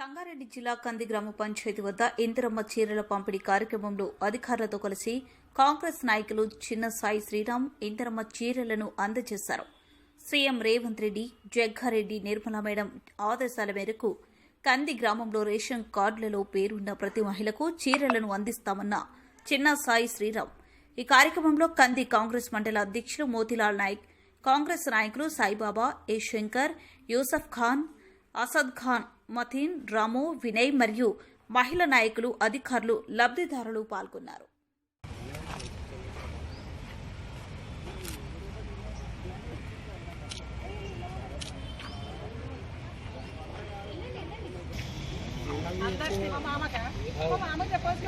సంగారెడ్డి జిల్లా కంది గ్రామ పంచాయతీ వద్ద ఇందిరమ్మ చీరల పంపిణీ కార్యక్రమంలో అధికారులతో కలిసి కాంగ్రెస్ నాయకులు చిన్న సాయి శ్రీరామ్ ఇందిరమ్మ చీరలను అందజేశారు. సీఎం రేవంత్ రెడ్డి జగ్గారెడ్డి నిర్మలా మేడం ఆదేశాల మేరకు కంది గ్రామంలో రేషన్ కార్డులలో పేరున్న ప్రతి మహిళకు చీరలను అందిస్తామన్న చిన్న సాయి శ్రీరామ్. ఈ కార్యక్రమంలో కంది కాంగ్రెస్ మండల అధ్యక్షులు మోతిలాల్ నాయక్ కాంగ్రెస్ నాయకులు సాయిబాబా ఏ శంకర్ యూసఫ్ ఖాన్ అసద్ ఖాన్ మథిన్ రాము వినయ్ మరియు మహిళా నాయకులు అధికారులు లబ్ధిదారులు పాల్గొన్నారు.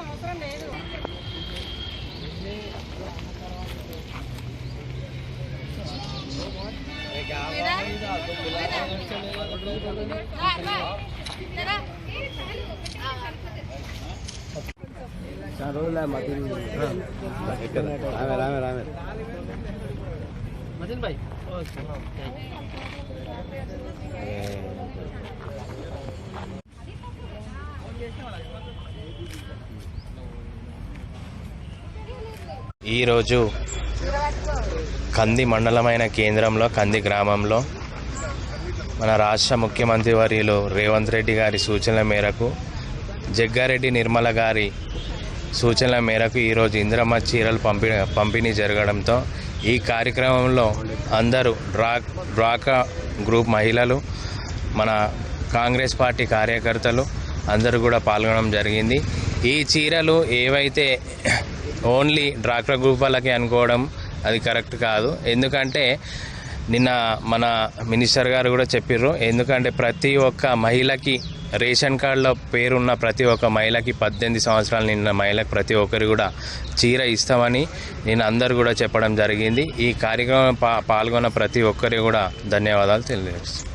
అవసరం లేదు చాలా రామే రామే రామే మదన్ భాయ్ ఈరోజు కంది మండలమైన కేంద్రంలో కంది గ్రామంలో మన రాష్ట్ర ముఖ్యమంత్రి వర్యులు రేవంత్ రెడ్డి గారి సూచనల మేరకు జగ్గారెడ్డి నిర్మల గారి సూచనల మేరకు ఈరోజు ఇందిరమ్మ చీరలు పంపి పంపిణీ జరగడంతో ఈ కార్యక్రమంలో అందరూ డ్రా డ్రాకా గ్రూప్ మహిళలు మన కాంగ్రెస్ పార్టీ కార్యకర్తలు అందరూ కూడా పాల్గొనడం జరిగింది. ఈ చీరలు ఏవైతే ఓన్లీ డ్రాకా గ్రూప్ వాళ్ళకి అనుకోవడం అది కరెక్ట్ కాదు. ఎందుకంటే నిన్న మన మినిస్టర్ గారు కూడా చెప్పిర్రు. ఎందుకంటే ప్రతి ఒక్క మహిళకి రేషన్ కార్డులో పేరున్న ప్రతి ఒక్క మహిళకి పద్దెనిమిది సంవత్సరాలు నిన్న మహిళకి ప్రతి ఒక్కరు కూడా చీర ఇస్తామని నేను అందరు కూడా చెప్పడం జరిగింది. ఈ కార్యక్రమం పాల్గొన్న ప్రతి ఒక్కరికి కూడా ధన్యవాదాలు తెలియజేస్తాను